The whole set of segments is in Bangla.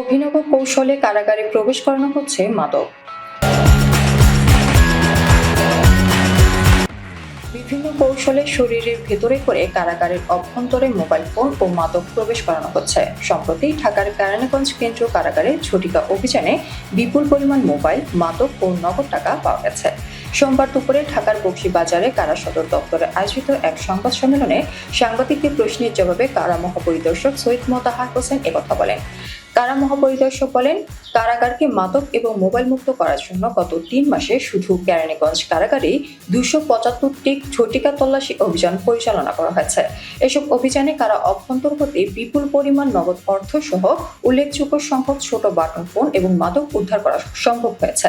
অভিনব কৌশলে কারাগারে প্রবেশ করানো হচ্ছে মাদক। বিভিন্ন কৌশলে শরীরের ভেতরে করে কারাগারের অভ্যন্তরে মোবাইল ফোন ও মাদক প্রবেশ করানো হচ্ছে। সম্প্রতি ঢাকার কেরানীগঞ্জ কেন্দ্রীয় কারাগারে ঝটিকা অভিযানে বিপুল পরিমাণ মোবাইল, মাদক ও নগদ টাকা পাওয়া গেছে। সোমবার দুপুরে ঢাকার বক্সি বাজারে কারা সদর দপ্তরে আয়োজিত এক সংবাদ সম্মেলনে সাংবাদিকদের প্রশ্নের জবাবে কারা মহাপরিদর্শক সৈয়দ মোতাহার হোসেন একথা বলেন। কারা মহাপরিদর্শক বলেন? কারাগারকে মাদক এবং মোবাইল মুক্ত করার জন্য গত তিন মাসে শুধু কেরানীগঞ্জ কারাগারে দুশো পঁচাত্তরটি ঝটিকা তল্লাশি অভিযান পরিচালনা করা হয়েছে। এসব অভিযানে কারা অভ্যন্তর হতে বিপুল পরিমাণ নগদ অর্থ সহ উল্লেখযোগ্য সংখ্যক ছোট বাটন ফোন এবং মাদক উদ্ধার করা সম্ভব হয়েছে।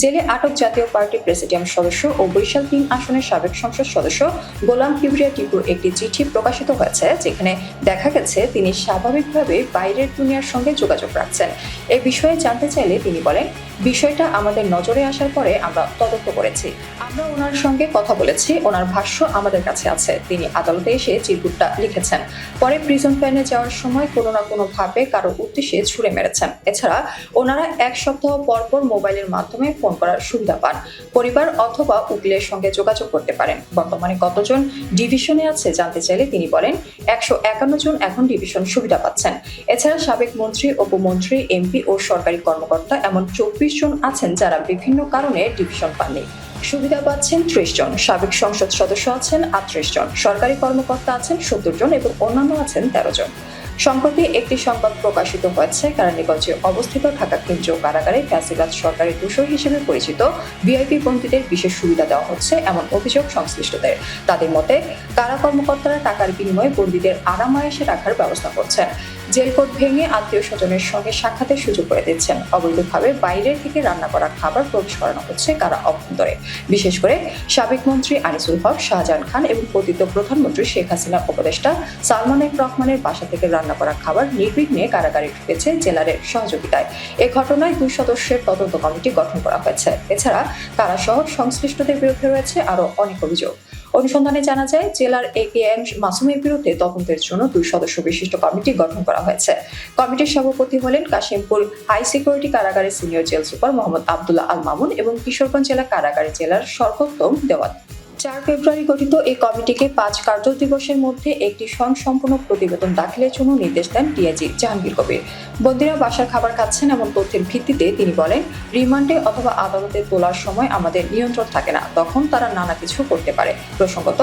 জেলে আটক জাতীয় পার্টি প্রেসিডিয়াম সদস্য ও বরিশাল তিন আসনের সাবেক সংসদ সদস্য গোলাম কিবরিয়া টিপুর একটি চিঠি প্রকাশিত হয়েছে, যেখানে দেখা গেছে তিনি স্বাভাবিকভাবে বাইরের দুনিয়ার সঙ্গে যোগাযোগ রাখছেন। এ বিষয়ে জানতে চাইলে তিনি বলেন, বিষয়টা আমাদের নজরে আসার পরে আমরা তদন্ত করেছি। আমরা ওনার সঙ্গে কথা বলেছি, ওনার ভাষ্য আমাদের কাছে আছে। তিনি আদালতে এসে চিরকুটটা লিখেছেন। পরে প্রিজন ভ্যানে যাওয়ার সময় কোনো না কোনো ভাবে কারও উদ্দেশ্যে ছুড়ে মেরেছেন। এছাড়া ওনারা এক সপ্তাহ পর পর মোবাইলের মাধ্যমে ফোন করার সুবিধা পান। পরিবার অথবা উকিলের সঙ্গে যোগাযোগ করতে পারেন। বর্তমানে কতজন ডিভিশনে আছে জানতে চাইলে তিনি বলেন, একশো একান্ন জন এখন ডিভিশন সুবিধা পাচ্ছেন। এছাড়া সাবেক মন্ত্রী, উপমন্ত্রী, এমপি ও সরকারি কর্মকর্তা এমন চব্বিশ জন আছেন যারা বিভিন্ন কারণে ডিভিশন পাননি। সুবিধা পাচ্ছেন ত্রিশ জন। সাবেক সংসদ সদস্য আছেন আটত্রিশ জন। সরকারি কর্মকর্তা আছেন সত্তর জন এবং অন্যান্য আছেন তেরো জন। সম্প্রতি একটি সংবাদ প্রকাশিত হয়েছে কেরানীগঞ্জে অবস্থিত ঢাকা কেন্দ্রীয় কারাগারে ফ্যাসিবাদ সরকারি দূষর হিসেবে পরিচিত ভিআইপি বন্দীদের বিশেষ সুবিধা দেওয়া হচ্ছে এমন অভিযোগ সংশ্লিষ্টদের। তাদের মতে, কারা কর্মকর্তারা টাকার বিনিময়ে বন্দীদের আরামায়েশে রাখার ব্যবস্থা করছেন। জেল কোড ভেঙে আত্মীয় স্বজনের সঙ্গে সাক্ষাতের সুযোগ করে দিচ্ছেন। অবৈধভাবে বাইরের থেকে রান্না করা খাবার প্রবেশ করানো হচ্ছে কারা অভ্যন্তরে। বিশেষ করে সাবেক মন্ত্রী আনিসুল হক, শাহজাহান খান এবং পতিত প্রধানমন্ত্রী শেখ হাসিনার উপদেষ্টা সালমান রহমানের বাসা থেকে রান্না করা খাবার নির্বিঘ্নে কারাগারে ঢুকেছে জেলারের সহযোগিতায়। এ ঘটনায় দুই সদস্যের তদন্ত কমিটি গঠন করা হয়েছে। এছাড়া কারা সহ সংশ্লিষ্টদের বিরুদ্ধে রয়েছে আরও অনেক অভিযোগ। অনুসন্ধানে জানা যায়, জেলার এ কে এম মাসুমের বিরুদ্ধে তদন্তের জন্য দুই সদস্য বিশিষ্ট কমিটি গঠন করা হয়েছে। কমিটির সভাপতি হলেন কাশিমপুর হাই সিকিউরিটি কারাগারের senior jail super Mohammad Abdullah Al Mamun এবং কিশোরগঞ্জ জেলা কারাগারে জেলার সর্বোত্তম দেওয়াত চার ফেব্রুয়ারি গঠিত এই কমিটিকে পাঁচ কার্য দিবসের মধ্যে একটি স্বয়ংসম্পূর্ণ প্রতিবেদন দাখিলের জন্য নির্দেশ দেন ডিআইজি জাহাঙ্গীর কবির। বন্দীরা বাসার খাবার খাচ্ছেন এমন তথ্যের ভিত্তিতে তিনি বলেন, রিমান্ডে অথবা আদালতে তোলার সময় আমাদের নিয়ন্ত্রণ থাকে না। তখন তারা নানা কিছু করতে পারে। প্রসঙ্গত,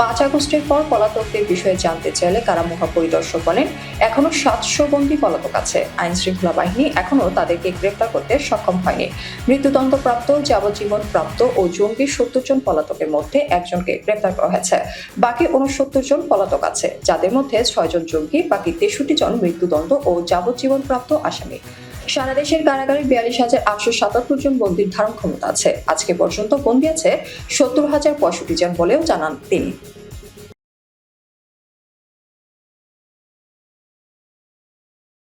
পাঁচ আগস্টের পর পলাতকদের বিষয়ে জানতে চাইলে কারা মহাপরিদর্শক বলেন, এখনও সাতশো বন্দী পলাতক আছে। আইন শৃঙ্খলা বাহিনী এখনও তাদেরকে গ্রেপ্তার করতে সক্ষম হয়নি। মৃত্যুদণ্ডপ্রাপ্ত যাবজ্জীবন প্রাপ্ত ও জঙ্গি সত্তর জন পলাতকের মধ্যে একজনকে গ্রেপ্তার করা হয়েছে। বাকি উনসত্তর জন পলাতক আছে, যাদের মধ্যে ছয়জন জঙ্গি, বাকি তেষট্টি জন মৃত্যুদণ্ড ও যাবজ্জীবন প্রাপ্ত আসামি। সারা দেশের কারাগারে বিয়াল্লিশ হাজার আটশো সাতাত্তর জন বন্দির ধারণ ক্ষমতা আছে। আজকে পর্যন্ত বন্দি আছে সত্তর হাজার পঁয়ষট্টি জন বলেও জানান তিনি।